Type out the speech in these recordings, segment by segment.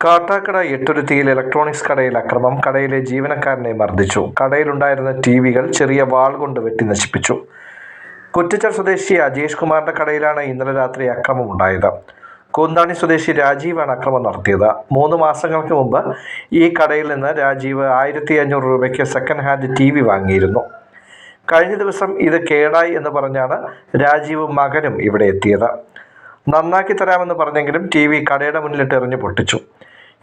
Kattakada എട്ടുരുത്തിയിൽ electronics കടയിൽ അക്രമം. കടയിലെ ജീവനക്കാരനെ മർദ്ദിച്ചു. കടയിലുണ്ടായിരുന്ന ടി വികൾ ചെറിയ വാൾ കൊണ്ട് വെട്ടി നശിപ്പിച്ചു. കുറ്റച്ചർ സ്വദേശി അജേഷ് കുമാറിന്റെ കടയിലാണ് ഇന്നലെ രാത്രി അക്രമം ഉണ്ടായത് കൂന്താണി സ്വദേശി രാജീവാണ് അക്രമം നടത്തിയത്. മൂന്ന് മാസങ്ങൾക്ക് മുമ്പ് ഈ കടയിൽ നിന്ന് രാജീവ് ആയിരത്തി അഞ്ഞൂറ് രൂപയ്ക്ക് സെക്കൻഡ് ഹാൻഡ് ടി വി വാങ്ങിയിരുന്നു. കഴിഞ്ഞ ദിവസം ഇത് കേടായി എന്ന് പറഞ്ഞാണ് രാജീവും മകനും ഇവിടെ എത്തിയത്. നന്നാക്കി തരാമെന്ന് പറഞ്ഞെങ്കിലും ടി വി കടയുടെ മുന്നിലിട്ട് എറിഞ്ഞു പൊട്ടിച്ചു.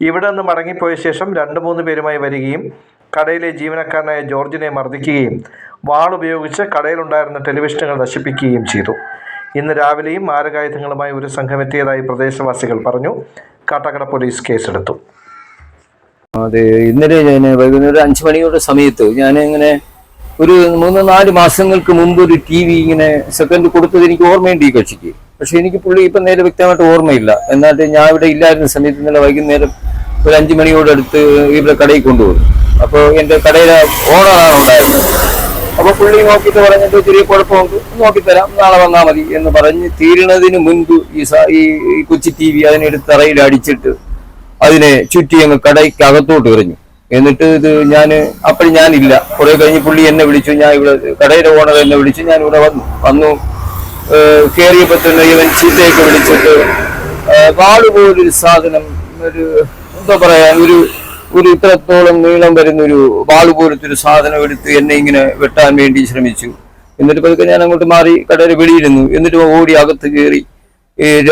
ഇവിടെ നിന്ന് മടങ്ങിപ്പോയ ശേഷം രണ്ട് മൂന്ന് പേരുമായി വരികയും കടയിലെ ജീവനക്കാരനായ ജോർജിനെ മർദ്ദിക്കുകയും വാൾ ഉപയോഗിച്ച് കടയിലുണ്ടായിരുന്ന ടെലിവിഷനുകൾ നശിപ്പിക്കുകയും ചെയ്തു. ഇന്ന് രാവിലെയും മാരകായുധങ്ങളുമായി ഒരു സംഘം എത്തിയതായി പ്രദേശവാസികൾ പറഞ്ഞു. കാട്ടാക്കട പോലീസ് കേസെടുത്തു. അതെ ഇന്നലെ ഞാൻ വൈകുന്നേരം അഞ്ചു മണിയുടെ സമയത്ത് ഞാൻ ഇങ്ങനെ ഒരു മൂന്ന് നാല് മാസങ്ങൾക്ക് മുമ്പ് ഒരു ടി വി ഇങ്ങനെ സെക്കൻഡ് കൊടുത്തത് എനിക്ക് ഓർമ്മയുണ്ട് ഈ കക്ഷിക്ക് പക്ഷെ എനിക്ക് പുള്ളി ഇപ്പം നേരെ വ്യക്തമായിട്ട് ഓർമ്മയില്ല. എന്നാട്ട് ഞാൻ ഇവിടെ ഇല്ലായിരുന്ന സമയത്ത് ഇന്നലെ വൈകുന്നേരം ഒരു അഞ്ചു മണിയോട് അടുത്ത് ഇവിടെ കടയിൽ കൊണ്ടുപോയി. അപ്പോൾ എന്റെ കടയിലെ ഓണറാണ് ഉണ്ടായിരുന്നത്. അപ്പോൾ പുള്ളി നോക്കിയിട്ട് പറഞ്ഞിട്ട് ചെറിയ കുഴപ്പമുണ്ട് നോക്കിത്തരാം നാളെ വന്നാൽ മതി എന്ന് പറഞ്ഞ് തീരുന്നതിന് മുൻപ് ഈ ഈ കൊച്ചി ടി വി അതിനെടുത്ത് തറയിൽ അടിച്ചിട്ട് അതിനെ ചുറ്റി അങ്ങ് കടയ്ക്ക് അകത്തോട്ട് എറിഞ്ഞു. എന്നിട്ട് ഇത് ഞാൻ അപ്പോഴും ഞാനില്ല. കുറെ കഴിഞ്ഞ് പുള്ളി എന്നെ വിളിച്ചു ഞാൻ ഇവിടെ കടയുടെ ഓണർ എന്നെ വിളിച്ചു ഞാൻ ഇവിടെ വന്നു വന്നു. കയറിയപ്പോൾ തന്നെ ഇവൻ ചീത്തയൊക്കെ വിളിച്ചിട്ട് വാൾ സാധനം ഒരു എന്താ പറയാ ഒരു ഒരു ഇത്രത്തോളം നീളം വരുന്ന ഒരു വാൾ പോലത്തെ ഒരു സാധനം എടുത്ത് എന്നെ ഇങ്ങനെ വെട്ടാൻ വേണ്ടി ശ്രമിച്ചു. എന്നിട്ട് പതുക്കെ ഞാൻ അങ്ങോട്ട് മാറി കടയിൽ വെളിയിരുന്നു എന്നിട്ട് ഓടി അകത്ത് കയറി എൽ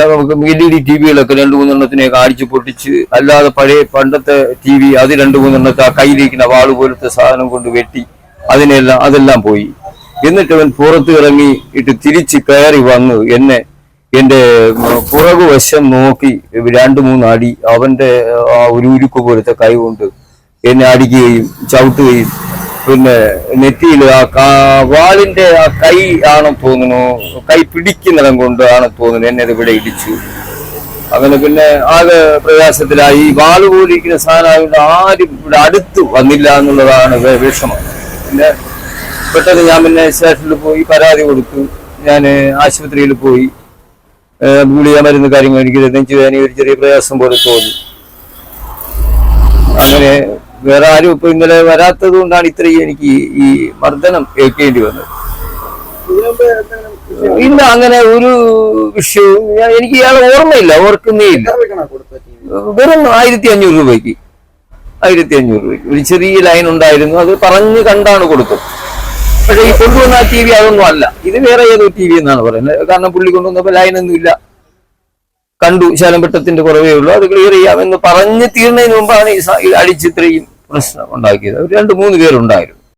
ഇ ഡി ടി വികളൊക്കെ രണ്ടു മൂന്നെണ്ണത്തിനെയൊക്കെ അടിച്ചു പൊട്ടിച്ച് അല്ലാതെ പഴയ പണ്ടത്തെ ടി വി അത് രണ്ടു മൂന്നെണ്ണത്തെ ആ കയ്യിലിരിക്കുന്ന വാൾ പോലത്തെ സാധനം കൊണ്ട് വെട്ടി അതിനെല്ലാം അതെല്ലാം പോയി. എന്നിട്ട് അവൻ പുറത്ത് ഇറങ്ങി ഇട്ട് തിരിച്ച് കയറി വന്നു. എന്നെ എന്റെ പുറകു വശം നോക്കി രണ്ടു മൂന്നടി അവന്റെ ആ ഒരു ഉരുക്ക് പോലത്തെ കൈ കൊണ്ട് എന്നെ അടിക്കുകയും ചവിട്ടുകയും പിന്നെ നെറ്റിയിൽ ആ വാളിന്റെ ആ കൈ ആണെന്ന് തോന്നുന്നു. കൈ പിടിക്കുന്നിടം കൊണ്ട് ആണെന്ന് തോന്നുന്നു. എന്നെ ഇവിടെ ഇടിച്ചു. അങ്ങനെ പിന്നെ ആകെ പ്രയാസത്തിലായി. ഈ വാൾ പോലിരിക്കുന്ന സാധനമായതുകൊണ്ട് ആരും ഇവിടെ അടുത്ത് വന്നില്ല എന്നുള്ളതാണ് വിഷമം. പിന്നെ പെട്ടെന്ന് ഞാൻ പിന്നെ സ്റ്റേഷനിൽ പോയി പരാതി കൊടുത്തു. ഞാൻ ആശുപത്രിയിൽ പോയി. ഗുളിക മരുന്ന് കാര്യങ്ങൾ എനിക്ക് നെഞ്ചു വേദന ഒരു ചെറിയ പ്രയാസം പോലെ തോന്നി. അങ്ങനെ വേറെ ആരും ഇപ്പൊ ഇന്നലെ വരാത്തത് കൊണ്ടാണ് ഇത്രയും എനിക്ക് ഈ- മർദ്ദനം ഏൽക്കേണ്ടി വന്നത്. ഇല്ല അങ്ങനെ ഒരു വിഷയവും എനിക്ക് ഇയാളെ ഓർമ്മയില്ല ഓർക്കുന്നേ ഇല്ല. വെറും ആയിരത്തി അഞ്ഞൂറ് രൂപയ്ക്ക്. ആയിരത്തി അഞ്ഞൂറ് രൂപയ്ക്ക്. ഒരു ചെറിയ ലൈൻ ഉണ്ടായിരുന്നു. അത് പറഞ്ഞ് കണ്ടാണ് കൊടുത്തത്. പക്ഷെ ഈ കൊണ്ടുവന്ന ടി വി അതൊന്നും അല്ല. ഇത് വേറെ ഏതോ ടി വി എന്നാണ് പറയുന്നത്. കാരണം പുള്ളി കൊണ്ടുവന്നപ്പോ ലൈനൊന്നും ഇല്ല. കണ്ടു ശാലംപെട്ടത്തിന്റെ കുറവേ ഉള്ളൂ. അത് ക്ലിയർ ചെയ്യാം എന്ന് പറഞ്ഞ് തീർന്നതിന് മുമ്പാണ് ഈ അടിച്ചിത്രയും പ്രശ്നം ഉണ്ടാക്കിയത്. രണ്ടു രണ്ട് മൂന്ന് പേരുണ്ടായിരുന്നു.